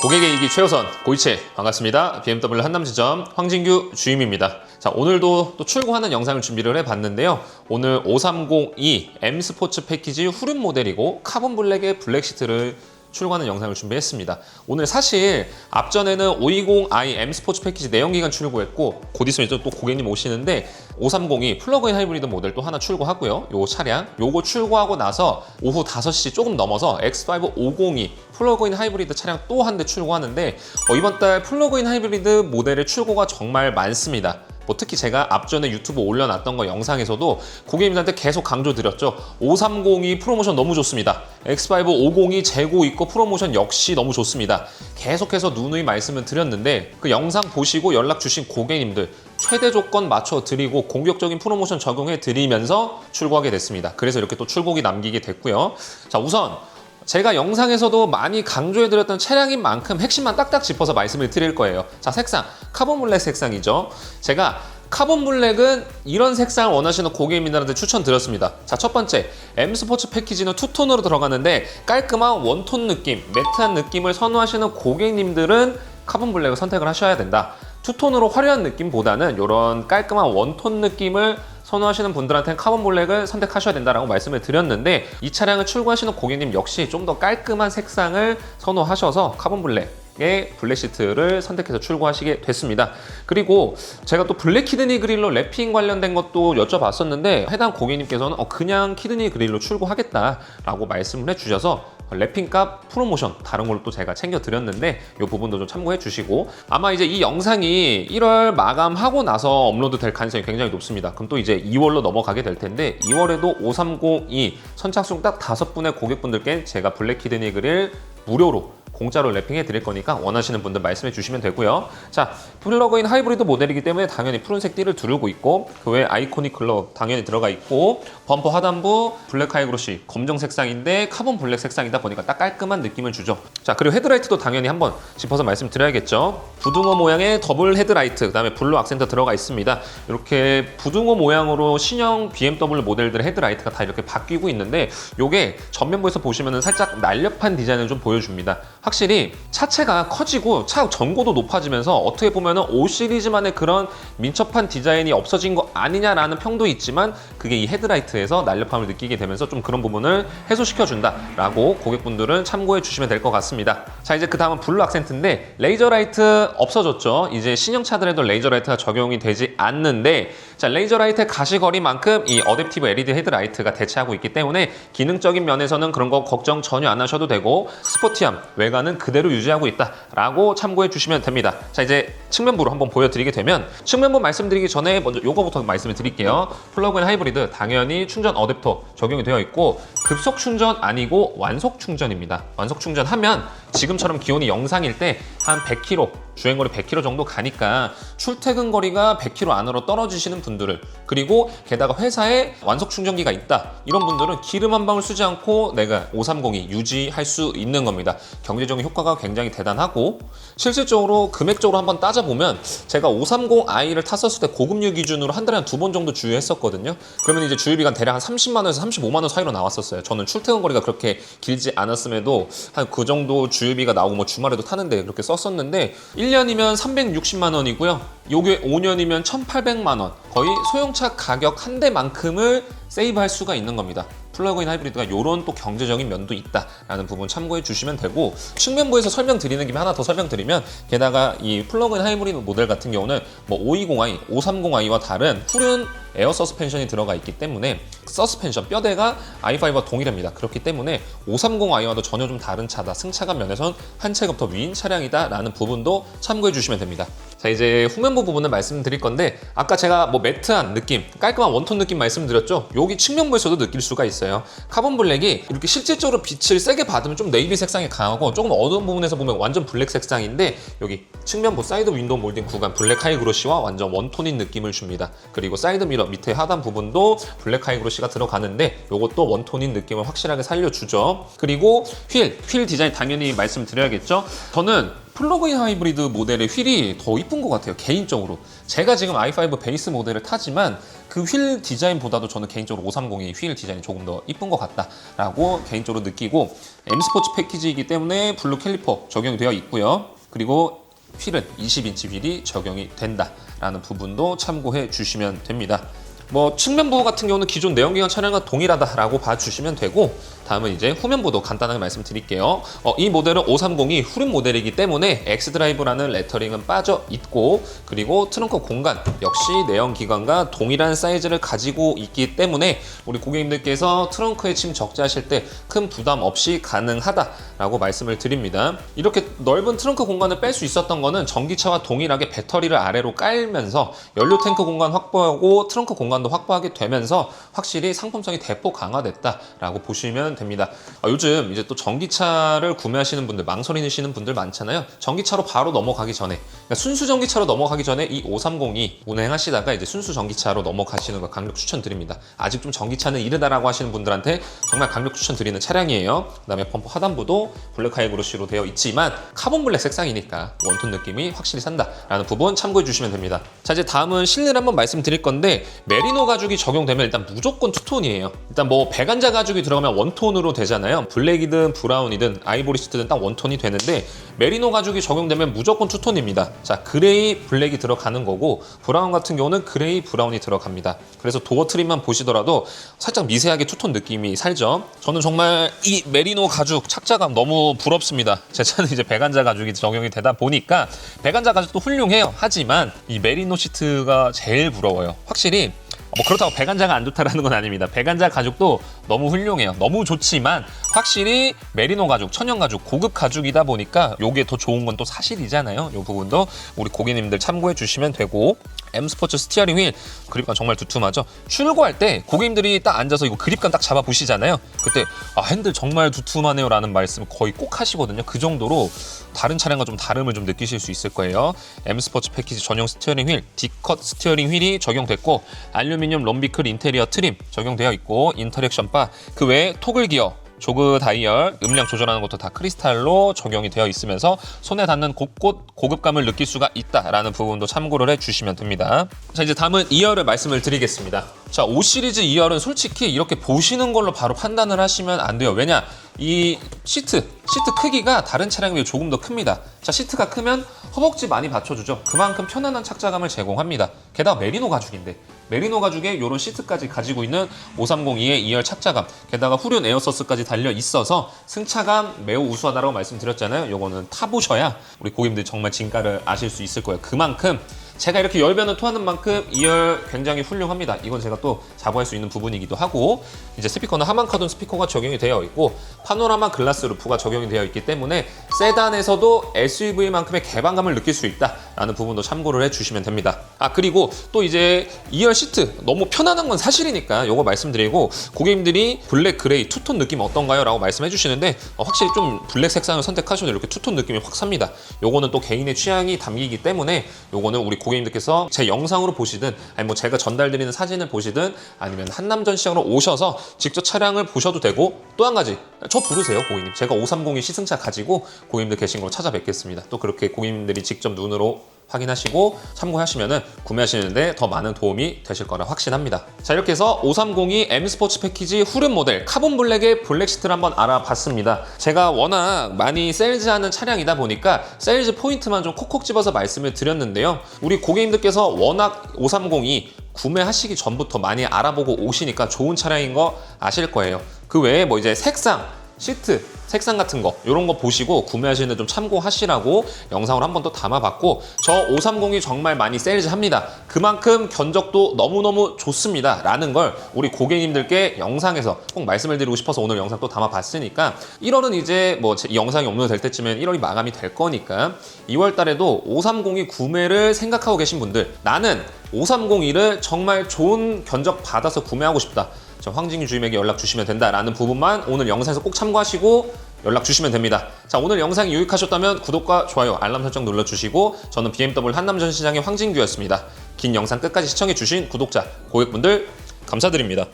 고객의 이기 최우선 고이체 반갑습니다. BMW 한남지점 황진규 주임입니다. 자 오늘도 또 출고하는 영상을 준비를 해봤는데요. 오늘 5302 M 스포츠 패키지 후륜 모델이고 카본 블랙의 블랙 시트를 출고하는 영상을 준비했습니다. 오늘 사실 앞전에는 520i M 스포츠 패키지 내연기관 출고했고 곧 있으면 또 고객님 오시는데 5302 플러그인 하이브리드 모델 또 하나 출고하고요. 요 차량 요거 출고하고 나서 오후 5시 조금 넘어서 X5 502 플러그인 하이브리드 차량 또 한 대 출고하는데 어, 이번 달 플러그인 하이브리드 모델의 출고가 정말 많습니다. 뭐 특히 제가 앞전에 유튜브 올려놨던 거 영상에서도 고객님들한테 계속 강조드렸죠. 5302 프로모션 너무 좋습니다. X5 502 재고 있고 프로모션 역시 너무 좋습니다. 계속해서 누누이 말씀을 드렸는데 그 영상 보시고 연락 주신 고객님들 최대 조건 맞춰 드리고 공격적인 프로모션 적용해 드리면서 출고하게 됐습니다. 그래서 이렇게 또 출고기 남기게 됐고요. 자, 우선 제가 영상에서도 많이 강조해드렸던 차량인 만큼 핵심만 딱딱 짚어서 말씀을 드릴 거예요. 자, 색상. 카본 블랙 색상이죠. 제가 카본 블랙은 이런 색상을 원하시는 고객님들한테 추천드렸습니다. 자, 첫 번째. M 스포츠 패키지는 투톤으로 들어가는데 깔끔한 원톤 느낌, 매트한 느낌을 선호하시는 고객님들은 카본 블랙을 선택을 하셔야 된다. 투톤으로 화려한 느낌보다는 이런 깔끔한 원톤 느낌을 선호하시는 분들한테는 카본 블랙을 선택하셔야 된다라고 말씀을 드렸는데 이 차량을 출고하시는 고객님 역시 좀 더 깔끔한 색상을 선호하셔서 카본 블랙 의 블랙 시트를 선택해서 출고하시게 됐습니다. 그리고 제가 또 블랙 키드니 그릴로 랩핑 관련된 것도 여쭤봤었는데 해당 고객님께서는 어, 그냥 키드니 그릴로 출고하겠다라고 말씀을 해주셔서 랩핑 값 프로모션 다른 걸로 또 제가 챙겨 드렸는데 이 부분도 좀 참고해 주시고 아마 이제 이 영상이 1월 마감하고 나서 업로드 될 가능성이 굉장히 높습니다. 그럼 또 이제 2월로 넘어가게 될 텐데 2월에도 5302 선착순 딱 다섯 분의 고객분들께 제가 블랙 키드니 그릴 무료로 공짜로 랩핑해 드릴 거니까 원하시는 분들 말씀해 주시면 되고요. 자, 플러그인 하이브리드 모델이기 때문에 당연히 푸른색 띠를 두르고 있고 그 외에 아이코닉 글러 당연히 들어가 있고 범퍼 하단부 블랙 하이그로시 검정 색상인데 카본 블랙 색상이다 보니까 딱 깔끔한 느낌을 주죠. 자, 그리고 헤드라이트도 당연히 한번 짚어서 말씀드려야겠죠. 부등호 모양의 더블 헤드라이트 그다음에 블루 악센트 들어가 있습니다. 이렇게 부등호 모양으로 신형 BMW 모델들의 헤드라이트가 다 이렇게 바뀌고 있는데 이게 전면부에서 보시면은 살짝 날렵한 디자인을 좀 보여줍니다. 확실히 차체가 커지고 차 전고도 높아지면서 어떻게 보면은 5 시리즈만의 그런 민첩한 디자인이 없어진 거 아니냐라는 평도 있지만 그게 이 헤드라이트에서 날렵함을 느끼게 되면서 좀 그런 부분을 해소시켜 준다라고 고객분들은 참고해 주시면 될 것 같습니다. 자 이제 그 다음은 블루 악센트인데 레이저 라이트 없어졌죠. 이제 신형 차들에도 레이저 라이트가 적용이 되지 않는데 자 레이저 라이트의 가시거리만큼 이 어댑티브 LED 헤드라이트가 대체하고 있기 때문에 기능적인 면에서는 그런 거 걱정 전혀 안 하셔도 되고 스포티함 외관 은 그대로 유지하고 있다라고 참고해 주시면 됩니다. 자 이제 측면부로 한번 보여드리게 되면 측면부 말씀드리기 전에 먼저 요거부터 말씀을 드릴게요. 플러그인 하이브리드 당연히 충전 어댑터 적용이 되어 있고 급속 충전 아니고 완속 충전입니다. 완속 충전하면 지금처럼 기온이 영상일 때 한 100km 주행거리 100km 정도 가니까 출퇴근 거리가 100km 안으로 떨어지시는 분들을 그리고 게다가 회사에 완속 충전기가 있다 이런 분들은 기름 한 방울 쓰지 않고 내가 530이 유지할 수 있는 겁니다. 경제적인 효과가 굉장히 대단하고 실질적으로 금액적으로 한번 따져 보면 제가 530i를 탔었을 때 고급류 기준으로 한 달에 한 두 번 정도 주유했었거든요. 그러면 이제 주유비가 대략 한 30만 원에서 35만 원 사이로 나왔었어요. 저는 출퇴근 거리가 그렇게 길지 않았음에도 한 그 정도 주유비가 나오고 뭐 주말에도 타는데 그렇게 썼었는데 1년이면 360만 원이고요. 요게 5년이면 1,800만 원. 거의 소형차 가격 한 대만큼을 세이브할 수가 있는 겁니다. 플러그인 하이브리드가 이런 또 경제적인 면도 있다라는 부분 참고해 주시면 되고 측면부에서 설명드리는 김에 하나 더 설명드리면 게다가 이 플러그인 하이브리드 모델 같은 경우는 뭐 520i, 530i와 다른 푸른 에어 서스펜션이 들어가 있기 때문에 서스펜션 뼈대가 i5와 동일합니다. 그렇기 때문에 530i와도 전혀 좀 다른 차다. 승차감 면에선 한 체급 더 위인 차량이다 라는 부분도 참고해 주시면 됩니다. 자 이제 후면부 부분을 말씀드릴 건데 아까 제가 뭐 매트한 느낌, 깔끔한 원톤 느낌 말씀드렸죠. 여기 측면부에서도 느낄 수가 있어요. 카본 블랙이 이렇게 실질적으로 빛을 세게 받으면 좀 네이비 색상이 강하고 조금 어두운 부분에서 보면 완전 블랙 색상인데 여기 측면부 사이드 윈도우 몰딩 구간 블랙 하이그로시와 완전 원톤인 느낌을 줍니다. 그리고 사이드 미러 밑에 하단 부분도 블랙 하이 그로시가 들어가는데 이것도 원톤인 느낌을 확실하게 살려주죠. 그리고 휠, 휠 디자인 당연히 말씀드려야겠죠. 저는 플러그인 하이브리드 모델의 휠이 더 이쁜 것 같아요 개인적으로 제가 지금 i5 베이스 모델을 타지만 그 휠 디자인보다도 저는 개인적으로 530이 휠 디자인이 조금 더 이쁜 것 같다라고 개인적으로 느끼고 M 스포츠 패키지이기 때문에 블루 캘리퍼 적용되어 있고요 그리고 휠은 20인치 휠이 적용이 된다라는 부분도 참고해 주시면 됩니다. 뭐 측면부 같은 경우는 기존 내연기관 차량과 동일하다라고 봐주시면 되고 다음은 이제 후면부도 간단하게 말씀드릴게요. 어, 이 모델은 530이 후륜 모델이기 때문에 엑스드라이브라는 레터링은 빠져 있고 그리고 트렁크 공간 역시 내연기관과 동일한 사이즈를 가지고 있기 때문에 우리 고객님들께서 트렁크에 짐 적재하실 때 큰 부담 없이 가능하다라고 말씀을 드립니다. 이렇게 넓은 트렁크 공간을 뺄 수 있었던 거는 전기차와 동일하게 배터리를 아래로 깔면서 연료 탱크 공간 확보하고 트렁크 공간 도 확보하게 되면서 확실히 상품성이 대폭 강화됐다라고 보시면 됩니다. 아, 요즘 이제 또 전기차를 구매하시는 분들 망설이시는 분들 많잖아요. 전기차로 바로 넘어가기 전에 그러니까 순수 전기차로 넘어가기 전에 이 530이 운행하시다가 이제 순수 전기차로 넘어가시는 거 강력 추천드립니다. 아직 좀 전기차는 이르다라고 하시는 분들한테 정말 강력 추천드리는 차량이에요. 그다음에 범퍼 하단부도 블랙 하이브러쉬로 되어 있지만 카본 블랙 색상이니까 원톤 느낌이 확실히 산다라는 부분 참고해 주시면 됩니다. 자 이제 다음은 실내를 한번 말씀드릴 건데 메리 노 가죽이 적용되면 일단 무조건 투톤이에요. 일단 뭐 배관자 가죽이 들어가면 원톤으로 되잖아요. 블랙이든 브라운이든 아이보리스트든 딱 원톤이 되는데 메리노 가죽이 적용되면 무조건 투톤입니다. 자 그레이 블랙이 들어가는 거고 브라운 같은 경우는 그레이 브라운이 들어갑니다. 그래서 도어 트림만 보시더라도 살짝 미세하게 투톤 느낌이 살죠. 저는 정말 이 메리노 가죽 착자감 너무 부럽습니다. 제 차는 이제 배관자 가죽이 적용이 되다 보니까 배관자 가죽도 훌륭해요. 하지만 이 메리노 시트가 제일 부러워요. 확실히 뭐 그렇다고 배관자가 안 좋다라는 건 아닙니다. 배관자 가죽도 너무 훌륭해요. 너무 좋지만 확실히 메리노 가죽, 천연 가죽, 고급 가죽이다 보니까 요게 더 좋은 건 또 사실이잖아요. 요 부분도 우리 고객님들 참고해 주시면 되고 M 스포츠 스티어링 휠 그립감 정말 두툼하죠. 출고할 때 고객님들이 딱 앉아서 이거 그립감 딱 잡아 보시잖아요. 그때 아 핸들 정말 두툼하네요라는 말씀을 거의 꼭 하시거든요. 그 정도로 다른 차량과 좀 다름을 좀 느끼실 수 있을 거예요. M 스포츠 패키지 전용 스티어링 휠, D컷 스티어링 휠이 적용됐고 알루미늄 롬비클 인테리어 트림 적용되어 있고 인터랙션 바 그 외에 토글 기어 조그 다이얼, 음량 조절하는 것도 다 크리스탈로 적용이 되어 있으면서 손에 닿는 곳곳 고급감을 느낄 수가 있다라는 부분도 참고를 해주시면 됩니다. 자 이제 다음은 2열을 말씀을 드리겠습니다. 자 5 시리즈 2열은 솔직히 이렇게 보시는 걸로 바로 판단을 하시면 안 돼요. 왜냐 이 시트 시트 크기가 다른 차량에 비해 조금 더 큽니다. 자 시트가 크면 허벅지 많이 받쳐주죠. 그만큼 편안한 착자감을 제공합니다. 게다가 메리노 가죽인데 메리노 가죽에 이런 시트까지 가지고 있는 530E의 2열 착자감 게다가 후륜 에어서스까지 달려 있어서 승차감 매우 우수하다고 말씀드렸잖아요. 요거는 타보셔야 우리 고객님들 정말 진가를 아실 수 있을 거예요. 그만큼 제가 이렇게 열변을 토하는 만큼 2열 굉장히 훌륭합니다. 이건 제가 또 자부할 수 있는 부분이기도 하고 이제 스피커는 하만 카돈 스피커가 적용이 되어 있고 파노라마 글라스 루프가 적용이 되어 있기 때문에 세단에서도 SUV만큼의 개방감을 느낄 수 있다라는 부분도 참고를 해주시면 됩니다. 아 그리고 또 이제 2열 시트 너무 편안한 건 사실이니까 이거 말씀드리고 고객님들이 블랙 그레이 투톤 느낌 어떤가요? 라고 말씀해 주시는데 어, 확실히 좀 블랙 색상을 선택하셔도 이렇게 투톤 느낌이 확 삽니다. 요거는 또 개인의 취향이 담기기 때문에 요거는 우리 고객님들께서 제 영상으로 보시든 아니 뭐 제가 전달드리는 사진을 보시든 아니면 한남전 시장으로 오셔서 직접 차량을 보셔도 되고 또 한 가지 저 부르세요 고객님. 제가 530의 시승차 가지고 고객님들 계신 걸로 찾아뵙겠습니다. 또 그렇게 고객님들이 직접 눈으로 확인하시고 참고하시면 구매하시는데 더 많은 도움이 되실 거라 확신합니다. 자 이렇게 해서 530이 M 스포츠 패키지 후륜 모델 카본 블랙의 블랙 시트를 한번 알아봤습니다. 제가 워낙 많이 세일즈하는 차량이다 보니까 세일즈 포인트만 좀 콕콕 집어서 말씀을 드렸는데요. 우리 고객님들께서 워낙 530이 구매하시기 전부터 많이 알아보고 오시니까 좋은 차량인 거 아실 거예요. 그 외에 뭐 이제 색상 시트, 색상 같은 거 이런 거 보시고 구매하시는 데 좀 참고하시라고 영상을 한 번 더 담아봤고 저 530이 정말 많이 세일즈합니다. 그만큼 견적도 너무너무 좋습니다. 라는 걸 우리 고객님들께 영상에서 꼭 말씀을 드리고 싶어서 오늘 영상 또 담아봤으니까 1월은 이제 뭐 이 영상이 업로드 될 때쯤엔 1월이 마감이 될 거니까 2월 달에도 530이 구매를 생각하고 계신 분들 나는 530이를 정말 좋은 견적 받아서 구매하고 싶다. 저 황진규 주임에게 연락 주시면 된다라는 부분만 오늘 영상에서 꼭 참고하시고 연락 주시면 됩니다. 자 오늘 영상이 유익하셨다면 구독과 좋아요, 알람 설정 눌러주시고 저는 BMW 한남전 시장의 황진규였습니다. 긴 영상 끝까지 시청해주신 구독자, 고객분들 감사드립니다.